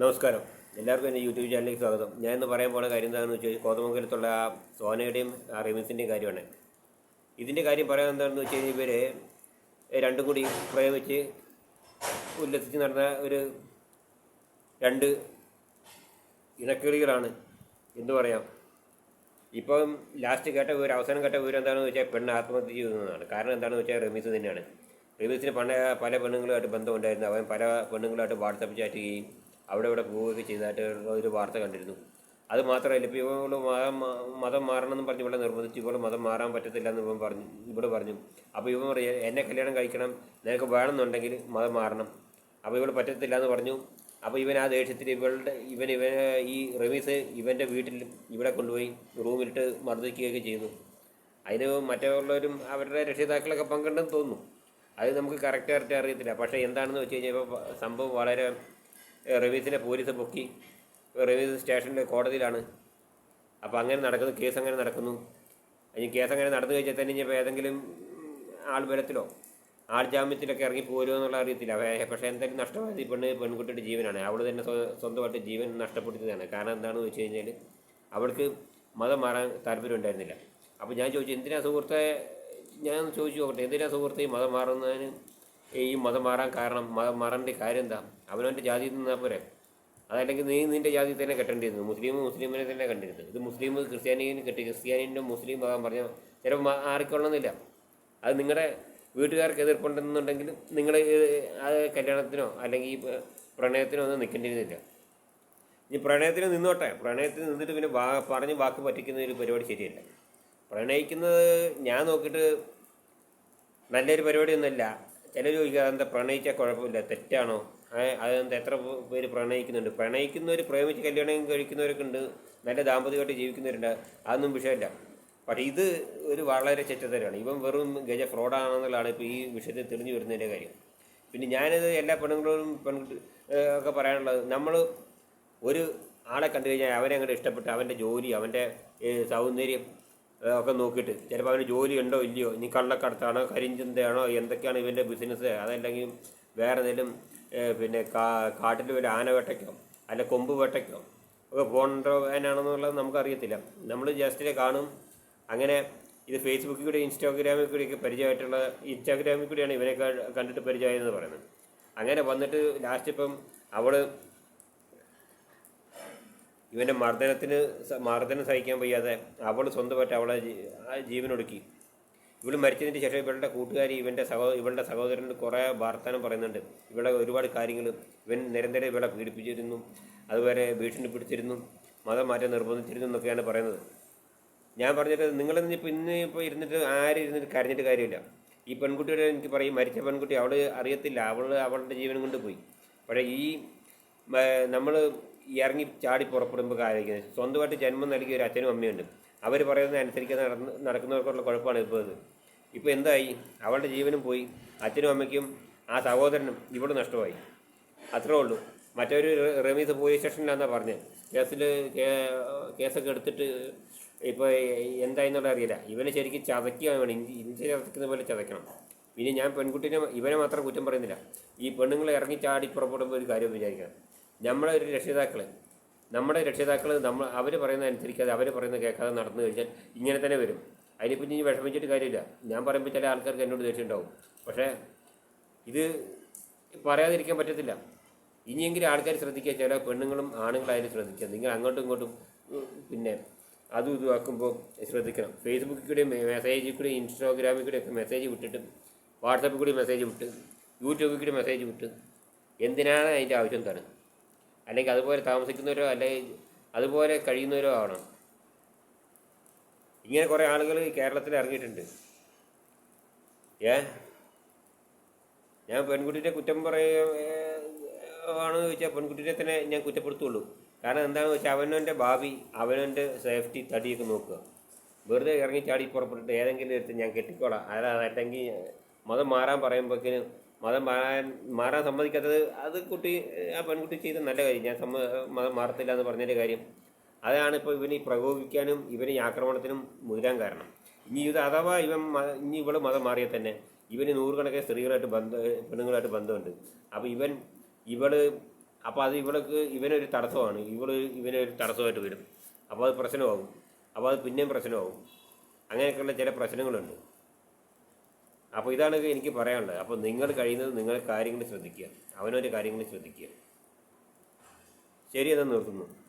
നമസ്കാരം. എല്ലാവർക്കും എന്റെ യൂട്യൂബ് ചാനലിലേക്ക് സ്വാഗതം. ഞാൻ ഇന്ന് പറയാൻ പോണ കാര്യം എന്താണെന്ന് വെച്ചാൽ കോതമംഗലത്തുള്ള ആ സോനയുടെയും ആ റെമിസിന്റെയും കാര്യമാണ്. ഇതിന്റെ കാര്യം പറയാൻ എന്താണെന്ന് വെച്ച് കഴിഞ്ഞാൽ ഇവർ രണ്ടും കൂടി പ്രേമിച്ച് ഉല്ലസിച്ച് നടന്ന ഒരു രണ്ട് ഇണക്കിളികളാണ്. എന്ന് പറയാം? ഇപ്പം ലാസ്റ്റ് കേട്ട വിവരം അവസാനം കേട്ട വിവരം എന്താണെന്ന് വെച്ചാൽ പെണ്ണ് ആത്മഹത്യ ചെയ്യുന്നതാണ് കാരണം എന്താണെന്ന് വെച്ചാൽ റമീസ് തന്നെയാണ്. റമീസിന് പണ്ട് പല പെണ്ണുങ്ങളുമായിട്ട് ബന്ധമുണ്ടായിരുന്നു. അവൻ പല പെണ്ണുങ്ങളുമായിട്ട് വാട്സപ്പ് ചാറ്റ് ചെയ്യുകയും അവിടെ ഇവിടെ പോവുകയൊക്കെ ചെയ്തതായിട്ട് ഒരു വാർത്ത കണ്ടിരുന്നു. അത് മാത്രമല്ല ഇപ്പോൾ മതം മതം മാറണമെന്ന് പറഞ്ഞ് ഇവിടെ നിർബന്ധിച്ച് ഇവൾ മതം മാറാൻ പറ്റത്തില്ല എന്ന് ഇവൻ പറഞ്ഞു ഇവിടെ പറഞ്ഞു. അപ്പോൾ ഇവൻ പറയുക എന്നെ കല്യാണം കഴിക്കണം നിനക്ക് വേണമെന്നുണ്ടെങ്കിൽ മതം മാറണം. അപ്പോൾ ഇവൾ പറ്റത്തില്ല എന്ന് പറഞ്ഞു. അപ്പോൾ ഇവൻ ആ ദേഷ്യത്തിൽ ഇവളുടെ ഇവൻ ഇവ ഈ റമീസ് ഇവന്റെ വീട്ടിൽ ഇവിടെ കൊണ്ടുപോയി റൂമിലിട്ട് മർദ്ദിക്കുകയൊക്കെ ചെയ്തു. അതിന് മറ്റുള്ളവരും അവരുടെ രക്ഷിതാക്കളൊക്കെ പങ്കുണ്ടെന്ന് തോന്നുന്നു. അത് നമുക്ക് കറക്റ്റ് കറക്റ്റ് അറിയത്തില്ല. പക്ഷേ എന്താണെന്ന് വെച്ച് കഴിഞ്ഞാൽ ഇപ്പോൾ സംഭവം വളരെ ഏഹ്, റമീസിനെ പോലീസ് പൊക്കി റവീസ് സ്റ്റേഷനിലെ കോടതിയിലാണ്. അപ്പോൾ അങ്ങനെ നടക്കുന്നു കേസ് അങ്ങനെ നടക്കുന്നു. ഇനി കേസ് അങ്ങനെ നടന്നു കഴിഞ്ഞാൽ തന്നെ ഇനിയിപ്പോൾ ഏതെങ്കിലും ആൾ ബലത്തിലോ ആൾ ജാമ്യത്തിലൊക്കെ ഇറങ്ങി പോരുമോ എന്നുള്ള അറിയത്തില്ല. പക്ഷേ എന്തായാലും നഷ്ടമായത് ഈ പെണ്ണ് പെൺകുട്ടിയുടെ ജീവനാണ്. അവൾ തന്നെ സ്വ- സ്വന്തമായിട്ട് ജീവൻ നഷ്ടപ്പെടുത്തിയതാണ് കാരണം എന്താണെന്ന് വെച്ച് കഴിഞ്ഞാൽ അവൾക്ക് മതം മാറാൻ താല്പര്യം ഉണ്ടായിരുന്നില്ല. അപ്പോൾ ഞാൻ ചോദിച്ചു എന്തിനാ സുഹൃത്തെ ഞാൻ ചോദിച്ചു നോക്കട്ടെ എന്തിനാ സുഹൃത്തെ മതം മാറുന്നതിന് ഈ മതം മാറാൻ കാരണം മതം മാറേണ്ട കാര്യം എന്താ? അവനവന്റെ ജാതിയിൽ നിന്നാൽ പോരെ. അതല്ലെങ്കിൽ നീ നിന്റെ ജാതി തന്നെ കെട്ടേണ്ടിയിരുന്നു. മുസ്ലിം മുസ്ലിമിനെ തന്നെ കണ്ടിരുന്നത്. ഇത് മുസ്ലിം ക്രിസ്ത്യാനിന് കെട്ടി ക്രിസ്ത്യാനിന്റെ മുസ്ലിം ആകാൻ പറഞ്ഞാൽ ചിലപ്പോൾ മാറിക്കൊള്ളണമെന്നില്ല. അത് നിങ്ങളുടെ വീട്ടുകാർക്ക് എതിർപ്പുണ്ടെന്നുണ്ടെങ്കിൽ നിങ്ങൾ അത് കല്യാണത്തിനോ അല്ലെങ്കിൽ പ്രണയത്തിനോ ഒന്നും നിൽക്കേണ്ടിയിരുന്നില്ല. ഇനി പ്രണയത്തിന് നിന്നോട്ടെ. പ്രണയത്തിന് നിന്നിട്ട് പിന്നെ വാ പറഞ്ഞ് വാക്ക് പറ്റിക്കുന്ന ഒരു പരിപാടി ശരിയല്ല. പ്രണയിക്കുന്നത് ഞാൻ നോക്കിയിട്ട് നല്ലൊരു പരിപാടിയൊന്നുമല്ല. ചിലർ ചോദിക്കുക അതെന്താ പ്രണയിച്ചാൽ കുഴപ്പമില്ല തെറ്റാണോ? അതെന്താ എത്ര പേര് പ്രണയിക്കുന്നുണ്ട്? പ്രണയിക്കുന്നവർ പ്രേമിച്ച് കല്യാണം കഴിക്കുന്നവരൊക്കെ ഉണ്ട് നല്ല ദാമ്പത്യമായിട്ട് ജീവിക്കുന്നവരുണ്ട് അതൊന്നും വിഷയമില്ല. പക്ഷേ ഇത് ഒരു വളരെ ചെറ്റത്തരാണ് ഇവൻ വെറും ഗജ ഫ്രോഡാണെന്നുള്ളതാണ് ഇപ്പോൾ ഈ വിഷയത്തിൽ തെളിഞ്ഞു വരുന്നതിന്റെ കാര്യം. പിന്നെ ഞാനിത് എല്ലാ പെണ്ണുങ്ങളോടും പെൺകുട്ടി ഒക്കെ പറയാനുള്ളത് നമ്മൾ ഒരു ആളെ കണ്ടു കഴിഞ്ഞാൽ അവനെ അങ്ങോട്ട് ഇഷ്ടപ്പെട്ട് അവന്റെ ജോലി അവന്റെ സൗന്ദര്യം ഒക്കെ നോക്കിയിട്ട്. ചിലപ്പോൾ അവന് ജോലി ഉണ്ടോ ഇല്ലയോ? ഇനി കള്ളക്കടത്താണോ കരിഞ്ചന്തയാണോ എന്തൊക്കെയാണ് ഇവന്റെ ബിസിനസ് അതല്ലെങ്കിൽ വേറെ എന്തെങ്കിലും പിന്നെ കാട്ടിൽ വല്ല ആന വേട്ടയ്ക്കോ? അല്ല കൊമ്പ് വേട്ടയ്ക്കോ? ഒക്കെ പോകണ്ടോ അതിനാണെന്നുള്ളത് നമുക്കറിയത്തില്ല. നമ്മൾ ജസ്റ്റ് കാണും. അങ്ങനെ ഇത് ഫേസ്ബുക്കിൽ കൂടി ഇൻസ്റ്റാഗ്രാമിൽ കൂടിയൊക്കെ പരിചയമായിട്ടുള്ള ഇൻസ്റ്റാഗ്രാമിൽ കൂടിയാണ് ഇവനെ ക- കണ്ടിട്ട് പരിചയമായതെന്ന് പറയുന്നത്. അങ്ങനെ വന്നിട്ട് ലാസ്റ്റ് ഇപ്പം അവൾ ഇവന്റെ മർദ്ദനത്തിന് മർദ്ദനം സഹിക്കാൻ വയ്യാതെ അവൾ സ്വന്തമായിട്ട് അവളെ ജീവനൊടുക്കി ഇവൾ മരിച്ചതിന് ശേഷം ഇവളുടെ കൂട്ടുകാരി ഇവന്റെ സഹോ ഇവളുടെ സഹോദരന് കുറേ വാർത്താനം പറയുന്നുണ്ട്. ഇവിടെ ഒരുപാട് കാര്യങ്ങൾ ഇവൻ നിരന്തരം ഇവളെ പീഡിപ്പിച്ചിരുന്നു അതുപോലെ പിടിച്ചിരുന്നു മതം മാറ്റം നിർബന്ധിച്ചിരുന്നു എന്നൊക്കെയാണ് പറയുന്നത്. ഞാൻ പറഞ്ഞിട്ട് നിങ്ങളിപ്പോൾ ഇന്ന് ഇപ്പോൾ ഇരുന്നിട്ട് ആരും ഇരുന്നിട്ട് കരഞ്ഞിട്ട് കാര്യമില്ല. ഈ പെൺകുട്ടിയുടെ എനിക്ക് പറയും മരിച്ച പെൺകുട്ടി അവൾ അറിയത്തില്ല അവൾ അവളുടെ ജീവനും കൊണ്ട് പോയി. പക്ഷേ ഈ നമ്മൾ ഇറങ്ങി ചാടി പുറപ്പെടുമ്പോൾ ആലോചിക്കുന്നത് സ്വന്തമായിട്ട് ജന്മം നൽകിയ ഒരു അച്ഛനും അമ്മയുണ്ട്. അവർ പറയുന്നത് അനുസരിക്കാൻ നടന്ന് നടക്കുന്നവർക്കുള്ള കുഴപ്പമാണ് ഇപ്പോൾ ഇത് ഇപ്പോൾ എന്തായി? അവളുടെ ജീവനും പോയി. അച്ഛനും അമ്മയ്ക്കും ആ സഹോദരനും ഇവിടെ നഷ്ടമായി. അത്രേ ഉള്ളൂ. മറ്റൊരു റെ- റമീസ് പോലീസ് സ്റ്റേഷനിലാണെന്നാണ് പറഞ്ഞത്. കേസിൽ കേസൊക്കെ എടുത്തിട്ട് ഇപ്പോൾ എന്തായെന്നുള്ള അറിയില്ല. ഇവനെ ശരിക്കും ചതയ്ക്കുക വേണം. ഇഞ്ചി ചതയ്ക്കുന്ന പോലെ ചതയ്ക്കണം. ഇനി ഞാൻ പെൺകുട്ടീനെ ഇവനെ മാത്രം കുറ്റം പറയുന്നില്ല. ഈ പെണ്ണുങ്ങളെ ഇറങ്ങി ചാടി പുറപ്പെടുമ്പോൾ ഒരു കാര്യം വിചാരിക്കണം. നമ്മളെ ഒരു രക്ഷിതാക്കൾ നമ്മുടെ രക്ഷിതാക്കൾ നമ്മൾ അവർ പറയുന്ന അനുസരിക്കാതെ അവർ പറയുന്ന കേൾക്കാതെ നടന്നു കഴിഞ്ഞാൽ ഇങ്ങനെ തന്നെ വരും. അതിനെപ്പറ്റി ഇനി വിഷമിച്ചിട്ട് കാര്യമില്ല. ഞാൻ പറയുമ്പോൾ ചില ആൾക്കാർക്ക് എന്നോട് ദേഷ്യം ഉണ്ടാവും. പക്ഷേ ഇത് പറയാതിരിക്കാൻ പറ്റത്തില്ല. ഇനിയെങ്കിലും ആൾക്കാർ ശ്രദ്ധിക്കുക ചില പെണ്ണുങ്ങളും ആണുങ്ങളായാലും ശ്രദ്ധിക്കുക. നിങ്ങൾ അങ്ങോട്ടും ഇങ്ങോട്ടും പിന്നെ അതും ഇതും ആക്കുമ്പോൾ ശ്രദ്ധിക്കണം. ഫേസ്ബുക്കിൽ കൂടി മെസ്സേജിൽ കൂടി ഇൻസ്റ്റാഗ്രാമിൽ കൂടെ ഒക്കെ മെസ്സേജ് വിട്ടിട്ട് വാട്സപ്പിൽ കൂടി മെസ്സേജ് വിട്ട് യൂട്യൂബിൽ കൂടി മെസ്സേജ് വിട്ട് എന്തിനാണ് അതിന്റെ ആവശ്യം എന്താണ്? അല്ലെങ്കിൽ അതുപോലെ താമസിക്കുന്നവരോ അല്ലെങ്കിൽ അതുപോലെ കഴിയുന്നവരോ ആവണം. ഇങ്ങനെ കുറേ ആളുകൾ കേരളത്തിൽ ഇറങ്ങിയിട്ടുണ്ട്. ഏ? ഞാൻ പെൺകുട്ടിയുടെ കുറ്റം പറയുകയാണെന്ന് ചോദിച്ചാൽ പെൺകുട്ടിയെ തന്നെ ഞാൻ കുറ്റപ്പെടുത്തുള്ളൂ. കാരണം എന്താണെന്ന് വെച്ചാൽ അവനവന്റെ ഭാവി അവനവന്റെ സേഫ്റ്റി തടിയൊക്കെ നോക്കുക. വെറുതെ ഇറങ്ങി ചാടി പുറപ്പെട്ടിട്ട് ഏതെങ്കിലും എടുത്ത് ഞാൻ കെട്ടിക്കോളാം. അല്ലാതെ അല്ലെങ്കിൽ മതം മാറാൻ പറയുമ്പോഴേക്കിന് മതം മാറാൻ മാറാൻ സമ്മതിക്കാത്തത് അത് കുട്ടി ആ പെൺകുട്ടി ചെയ്ത നല്ല കാര്യം. ഞാൻ സമ്മ മതം മാറത്തില്ല എന്ന് പറഞ്ഞതിന്റെ കാര്യം. അതാണ് ഇപ്പോൾ ഇവനെ പ്രകോപിക്കാനും ഇവനെ ആക്രമണത്തിനും മുതിരാൻ കാരണം. ഇനി ഇത് അഥവാ ഇവൻ ഇനി ഇവൾ മതം മാറിയാൽ തന്നെ ഇവന് നൂറുകണക്കിന് സ്ത്രീകളായിട്ട് ബന്ധം പെണ്ണുങ്ങളായിട്ട് ബന്ധമുണ്ട്. അപ്പോൾ ഇവൻ ഇവൾ അപ്പോൾ അത് ഇവൾക്ക് ഇവനൊരു തടസ്സമാണ്. ഇവൾ ഇവനൊരു തടസ്സമായിട്ട് വരും അപ്പോൾ അത് പ്രശ്നമാകും. അപ്പോൾ അത് പിന്നെയും പ്രശ്നമാകും. അങ്ങനെയൊക്കെയുള്ള ചില പ്രശ്നങ്ങളുണ്ട്. അപ്പോൾ ഇതാണ് എനിക്ക് പറയാനുള്ളത്. അപ്പോൾ നിങ്ങൾ കഴിയുന്നത് നിങ്ങൾ കാര്യങ്ങൾ ശ്രദ്ധിക്കുക. അവനവന്റെ കാര്യങ്ങൾ ശ്രദ്ധിക്കുക. ശരി എന്നാൽ നിർത്തുന്നു.